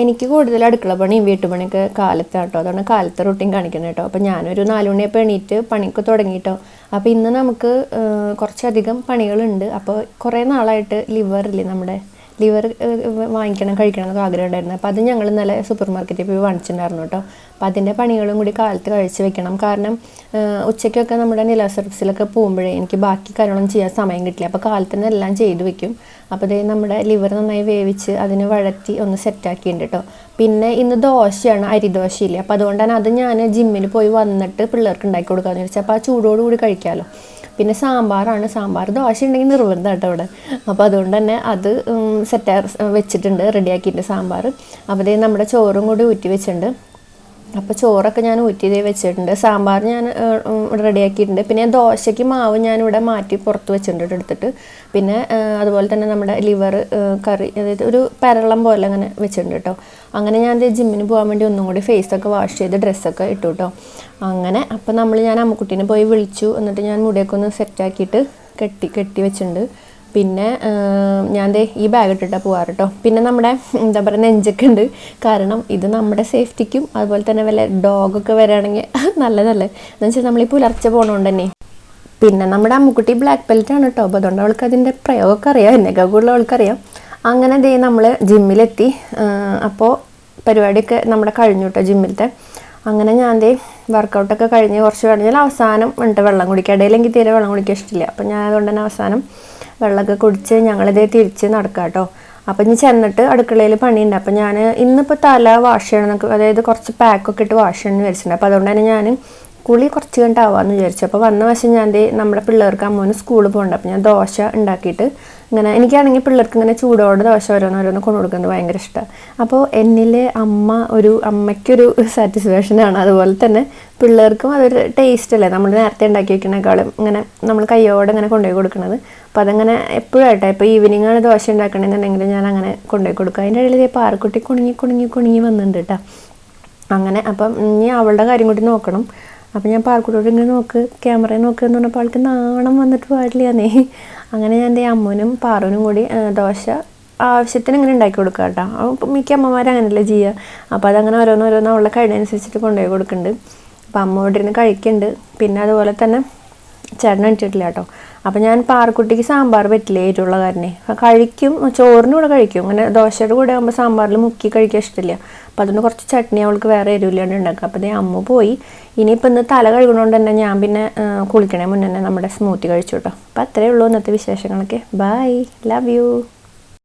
എനിക്ക് കൂടുതൽ അടുക്കള പണിയും വീട്ടുപണിയൊക്കെ കാലത്താണ് കേട്ടോ അതുകൊണ്ട് കാലത്തെ റൊട്ടീൻ കാണിക്കണം കേട്ടോ. അപ്പോൾ ഞാനൊരു നാലുമണിയപ്പോൾ എണീറ്റ് പണിക്ക് തുടങ്ങിയിട്ടോ അപ്പോൾ ഇന്ന് നമുക്ക് കുറച്ചധികം പണികളുണ്ട്. അപ്പോൾ കുറേ നാളായിട്ട് ലിവറില്ലേ നമ്മുടെ? ലിവർ വാങ്ങിക്കണം കഴിക്കണം എന്നൊക്കെ ആഗ്രഹം ഉണ്ടായിരുന്നു അപ്പോൾ അത് ഞങ്ങൾ ഇന്നലെ സൂപ്പർ മാർക്കറ്റിൽ പോയി വാങ്ങിച്ചിട്ടുണ്ടായിരുന്നു കേട്ടോ. അപ്പോൾ അതിന്റെ പണികളും കൂടി കാലത്ത് കഴിച്ച് വെക്കണം. കാരണം ഉച്ചയ്ക്കൊക്കെ നമ്മുടെ നില സർവീസിലൊക്കെ പോകുമ്പോഴേ എനിക്ക് ബാക്കി കാര്യങ്ങളൊന്നും ചെയ്യാൻ സമയം കിട്ടില്ല. അപ്പോൾ കാലത്ത് തന്നെ എല്ലാം ചെയ്ത് വെക്കും. അപ്പോൾ ദേ നമ്മുടെ ലിവർ നന്നായി വേവിച്ച് അതിന് വഴറ്റി ഒന്ന് സെറ്റാക്കിയിട്ടുണ്ട് കേട്ടോ. പിന്നെ ഇന്ന് ദോശയാണ് അരി അരിദോശയില്ലേ അപ്പോൾ അതുകൊണ്ടാണ് അത് ഞാൻ ജിമ്മിൽ പോയി വന്നിട്ട് പിള്ളേർക്ക് ഉണ്ടാക്കി കൊടുക്കാമെന്ന് വിചാരിച്ചു അപ്പോൾ ആ ചൂടോടുകൂടി കഴിക്കാമല്ലോ പിന്നെ സാമ്പാറാണ്. സാമ്പാർ ദോശ ഉണ്ടെങ്കിൽ നിർബന്ധം കേട്ടോ ഇവിടെ അപ്പോൾ അതുകൊണ്ട് തന്നെ അത് സെറ്റ് വെച്ചിട്ടുണ്ട് റെഡിയാക്കിയിട്ടുണ്ട് സാമ്പാർ. അപ്പോൾ നമ്മുടെ ചോറും കൂടി ഊറ്റി വെച്ചിട്ടുണ്ട്. അപ്പോൾ ചോറൊക്കെ ഞാൻ ഊറ്റി ഇതേ വെച്ചിട്ടുണ്ട്. സാമ്പാർ ഞാൻ റെഡിയാക്കിയിട്ടുണ്ട്. പിന്നെ ദോശയ്ക്ക് മാവ് ഞാൻ ഇവിടെ മാറ്റി പുറത്ത് വെച്ചിട്ടുണ്ട് എടുത്തിട്ട്. പിന്നെ അതുപോലെ തന്നെ നമ്മുടെ ലിവർ കറി അതായത് ഒരു പരളം പോലെ അങ്ങനെ വെച്ചിട്ടുണ്ട് കേട്ടോ അങ്ങനെ ഞാൻ ജിമ്മിന് പോകാൻ വേണ്ടി ഒന്നും കൂടി ഫേസൊക്കെ വാഷ് ചെയ്ത് ഡ്രസ്സൊക്കെ ഇട്ടു കേട്ടോ അങ്ങനെ അപ്പോൾ നമ്മൾ ഞാൻ അമ്മക്കുട്ടീനെ പോയി വിളിച്ചു. എന്നിട്ട് ഞാൻ മുടിയൊക്കെ ഒന്ന് സെറ്റാക്കിയിട്ട് കെട്ടി കെട്ടി വെച്ചിട്ടുണ്ട്. പിന്നെ ഞാൻ ദേ ഈ ബാഗ് ഇട്ടിട്ടാണ് പോവാറ് കേട്ടോ പിന്നെ നമ്മുടെ എന്താ പറയുക നെഞ്ചൊക്കെ ഉണ്ട് കാരണം ഇത് നമ്മുടെ സേഫ്റ്റിക്കും അതുപോലെ തന്നെ വല്ല ഡോഗൊക്കെ വരികയാണെങ്കിൽ നല്ലതല്ലേ. എന്ന് വെച്ചാൽ നമ്മൾ ഈ പുലർച്ചെ പോകണോണ്ട് തന്നെ. പിന്നെ നമ്മുടെ അമ്മുക്കുട്ടി ബ്ലാക്ക് ബെൽറ്റ് ആണ് കേട്ടോ അപ്പോൾ അതുകൊണ്ട് അവൾക്ക് അതിന്റെ പ്രയോഗമൊക്കെ അറിയാം. എന്നൊക്കെ കൂടുതൽ അവൾക്കറിയാം. അങ്ങനെ ദേ നമ്മൾ ജിമ്മിലെത്തി അപ്പോൾ പരിപാടിയൊക്കെ നമ്മുടെ കഴിഞ്ഞു കേട്ടോ ജിമ്മിലത്തെ അങ്ങനെ ഞാൻ ദേ വർക്കൗട്ടൊക്കെ കഴിഞ്ഞ് കുറച്ച് കഴിഞ്ഞാൽ അവസാനം ഉണ്ട് വെള്ളം കുടിക്കുക ഇടയിലെങ്കിൽ തീരെ വെള്ളം കുടിക്കാൻ ഇഷ്ടമില്ല. അപ്പം ഞാൻ അതുകൊണ്ട് തന്നെ അവസാനം വെള്ളമൊക്കെ കുടിച്ച് ഞങ്ങളിതേ തിരിച്ച് നടക്കാം കേട്ടോ അപ്പം ഇനി ചെന്നിട്ട് അടുക്കളയിൽ പണിയുണ്ട്. അപ്പം ഞാൻ ഇന്നിപ്പോൾ തല വാഷ് ചെയ്യണമെന്നൊക്കെ അതായത് കുറച്ച് പാക്കൊക്കെ ഇട്ട് വാഷ് ചെയ്യണം എന്ന് വിചാരിച്ചിട്ടുണ്ട്. അപ്പോൾ അതുകൊണ്ട് തന്നെ ഞാൻ കുളി കുറച്ച് കണ്ടാവാന്ന് വിചാരിച്ചു അപ്പോൾ വന്ന വശം ഞാൻ നമ്മുടെ പിള്ളേർക്ക് അമ്മോന് സ്കൂളിൽ പോകണ്ട. അപ്പോൾ ഞാൻ ദോശ ഉണ്ടാക്കിയിട്ട് ഇങ്ങനെ എനിക്കാണെങ്കിൽ പിള്ളേർക്ക് ഇങ്ങനെ ചൂടോടെ ദോശ ഓരോന്നോരോന്ന് കൊണ്ടു കൊടുക്കുന്നത് ഭയങ്കര ഇഷ്ടമാണ് അപ്പോൾ എന്നിലെ അമ്മ ഒരു അമ്മയ്ക്കൊരു സാറ്റിസ്ഫാക്ഷനാണ് അതുപോലെ തന്നെ പിള്ളേർക്കും അതൊരു ടേസ്റ്റ് അല്ലേ? നമ്മൾ നേരത്തെ ഉണ്ടാക്കി വെക്കുന്നേക്കാളും ഇങ്ങനെ നമ്മൾ കയ്യോടെ ഇങ്ങനെ കൊണ്ടുപോയി കൊടുക്കുന്നത്. അപ്പോൾ അതങ്ങനെ എപ്പോഴും ആയിട്ടെ. ഇപ്പോൾ ഈവനിങ് ആണ് ദോശ ഉണ്ടാക്കണമെന്നുണ്ടെങ്കിൽ ഞാൻ അങ്ങനെ കൊണ്ടുപോയി കൊടുക്കുക അതിന്റെ ഇടയിൽ ഇപ്പോൾ പാറക്കുട്ടി കുണുങ്ങി കുണുങ്ങി കുണുങ്ങി വന്നിട്ടുണ്ട് കേട്ടോ അങ്ങനെ അപ്പം ഇനി അവളുടെ കാര്യം കൂടി നോക്കണം. അപ്പം ഞാൻ പാർക്കുട്ടിയോട് ഇങ്ങനെ നോക്ക് ക്യാമറയിൽ നോക്ക് എന്ന് പറഞ്ഞപ്പോൾ ആൾക്ക് നാണം വന്നിട്ട് പാടില്ലാന്നേ അങ്ങനെ ഞാൻ എന്റെ അമ്മനും പാറുവിനും കൂടി ദോശ ആവശ്യത്തിന് ഇങ്ങനെ ഉണ്ടാക്കി കൊടുക്കുക കേട്ടോ അപ്പം മിക്ക അമ്മമാരും അങ്ങനെയല്ലേ ചെയ്യുക അപ്പോൾ അതങ്ങനെ ഓരോന്ന് ഓരോന്ന് അവളുടെ കഴിഞ്ഞനുസരിച്ചിട്ട് കൊണ്ടുപോയി കൊടുക്കുന്നുണ്ട് അപ്പം അമ്മ ഇവിടെ ഇരുന്ന് കഴിക്കുന്നുണ്ട് പിന്നെ അതുപോലെ തന്നെ ചേട്ടൻ അടിച്ചിട്ടില്ല കേട്ടോ. അപ്പം ഞാൻ പാറക്കുട്ടിക്ക് സാമ്പാർ പറ്റില്ല എരിവുള്ള കാരനെ കഴിക്കും ചോറിന് കൂടെ കഴിക്കും. അങ്ങനെ ദോശയുടെ കൂടെ ആകുമ്പോൾ സാമ്പാറിൽ മുക്കി കഴിക്കാൻ ഇഷ്ടമില്ല. അപ്പം അതുകൊണ്ട് കുറച്ച് ചട്നി അവൾക്ക് വേറെ എരിവില്ലാണ്ട് ഉണ്ടാക്കുക അപ്പം ദേ അമ്മ പോയി. ഇനിയിപ്പോൾ ഇന്ന് തല കഴുകണോണ്ട് തന്നെ ഞാൻ പിന്നെ കുളിക്കണേ മുന്നേ നമ്മുടെ സ്മൂത്തി കഴിച്ചു കേട്ടോ. അപ്പം അത്രയേ ഉള്ളൂ ഇന്നത്തെ വിശേഷങ്ങളൊക്കെ. Bye love you